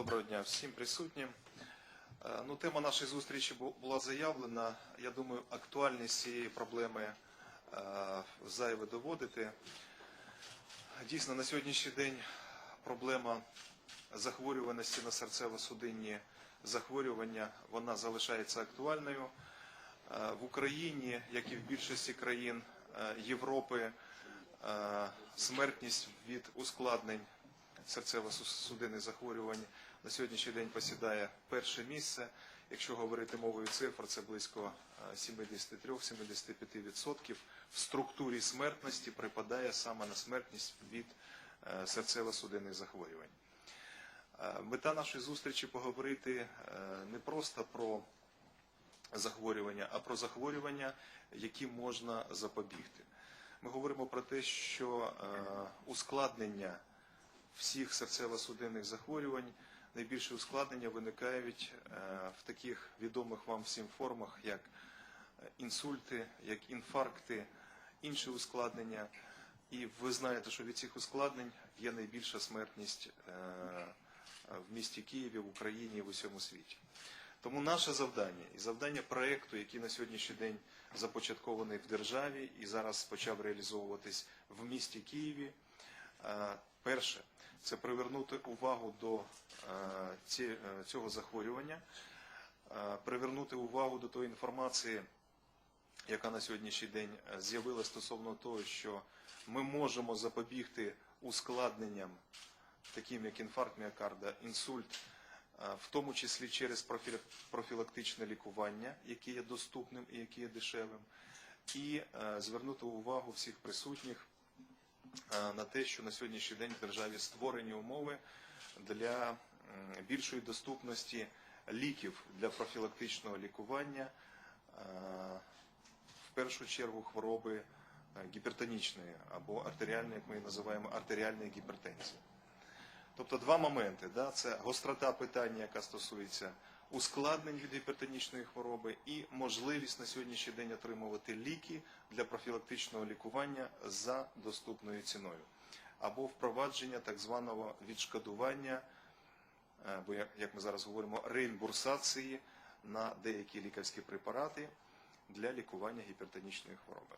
Доброго дня всім присутнім. Е, Ну, тема нашої зустрічі була заявлена. Я думаю, актуальність цієї проблеми е, зайве доводити. Дійсно, на сьогоднішній день проблема захворюваності на серцево-судинні захворювання вона залишається актуальною. Е, В Україні, як і в більшості країн Європи, смертність від ускладнень серцево-судинних захворювань на сьогоднішній день посідає перше місце. Якщо говорити мовою цифр, це близько е, 73-75% в структурі смертності припадає саме на смертність від е, серцево-судинних захворювань. Е, Мета нашої зустрічі поговорити е, не просто про захворювання, а про захворювання, які можна запобігти. Ми говоримо про те, що е, ускладнення всіх серцево-судинних захворювань, найбільше ускладнення виникають е, в таких відомих вам всім формах, як е, інсульти, як інфаркти, інші ускладнення. І ви знаєте, що від цих ускладнень є найбільша смертність е, в місті Києві, в Україні і в усьому світі. Тому наше завдання і завдання проєкту, який на сьогоднішній день започаткований в державі і зараз почав реалізовуватись в місті Києві. Перше це привернути увагу до е, е, цього захворювання, е, привернути увагу до тої інформації, яка на сьогоднішній день з'явилася стосовно того, що ми можемо запобігти ускладненням, таким як інфаркт міокарда, інсульт, в тому числі через профілактичне лікування, яке є доступним і яке є дешевим, і звернути увагу всіх присутніх на те, що на сьогоднішній день в державі створені умови для більшої доступності ліків для профілактичного лікування, е, в першу чергу хвороби е, гіпертонічної або артеріальної, як ми її називаємо, артеріальної гіпертензії. Тобто два моменти. Да? Це гострота питання, яка стосується ускладнень від гіпертонічної хвороби, і можливість на сьогоднішній день отримувати ліки для профілактичного лікування за доступною ціною. Або впровадження так званого відшкодування, е, або як- як ми зараз говоримо, реімбурсації на деякі лікарські препарати для лікування гіпертонічної хвороби.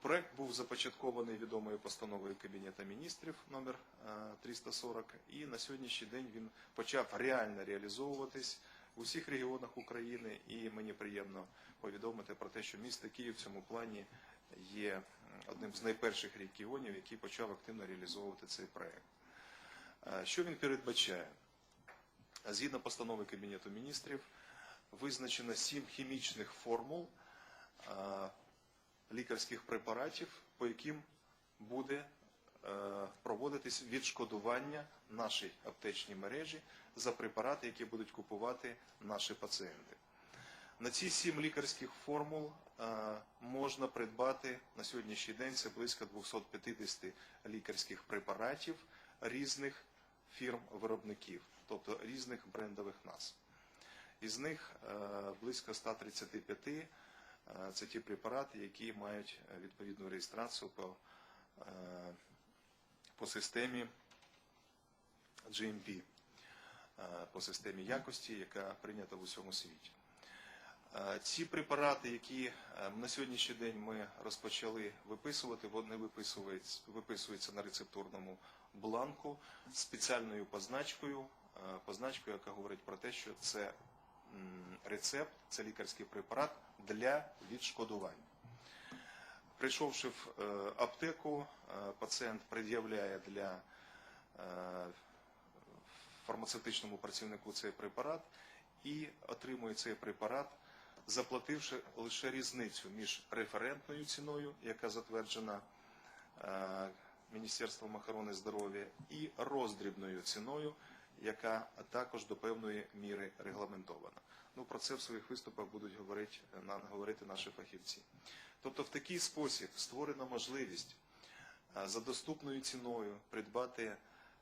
Проект був започаткований відомою постановою Кабінету міністрів номер е, 340 і на сьогоднішній день він почав реально реалізовуватись в усіх регіонах України і мені приємно повідомити про те, що місто Київ в цьому плані є одним з найперших регіонів, який почав активно реалізовувати цей проект. Е, Що він передбачає? Згідно постанови Кабінету міністрів, визначено сім хімічних формул е, лікарських препаратів, по яким буде проводитись відшкодування нашій аптечній мережі за препарати, які будуть купувати наші пацієнти. На ці сім лікарських формул е, можна придбати на сьогоднішній день це близько 250 лікарських препаратів різних фірм-виробників, тобто різних брендових назв. Із них е, близько 135 е, це ті препарати, які мають е, відповідну реєстрацію по, е, по системі GMP, е, по системі якості, яка прийнята в усьому світі. Е, Ці препарати, які е, на сьогоднішній день ми розпочали виписувати, вони виписуються, на рецептурному бланку спеціальною позначкою, позначкою, яка говорить про те, що це рецепт, це лікарський препарат для відшкодування. Прийшовши в е, аптеку, е, пацієнт пред'являє для е, фармацевтичному працівнику цей препарат і отримує цей препарат, заплативши лише різницю між референтною ціною, яка затверджена е, Міністерством охорони здоров'я, і роздрібною ціною, яка також до певної міри регламентована. Ну, про це в своїх виступах будуть говорити, на- говорити наші фахівці. Тобто в такий спосіб створена можливість е, за доступною ціною придбати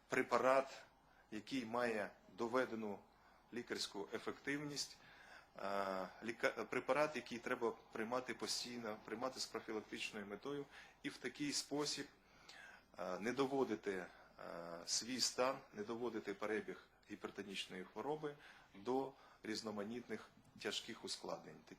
препарат, який має доведену лікарську ефективність, е, препарат, який треба приймати постійно, приймати з профілактичною метою, і в такий спосіб е, не доводити е, свій стан, не доводити перебіг гіпертонічної хвороби до різноманітних тяжких ускладнень.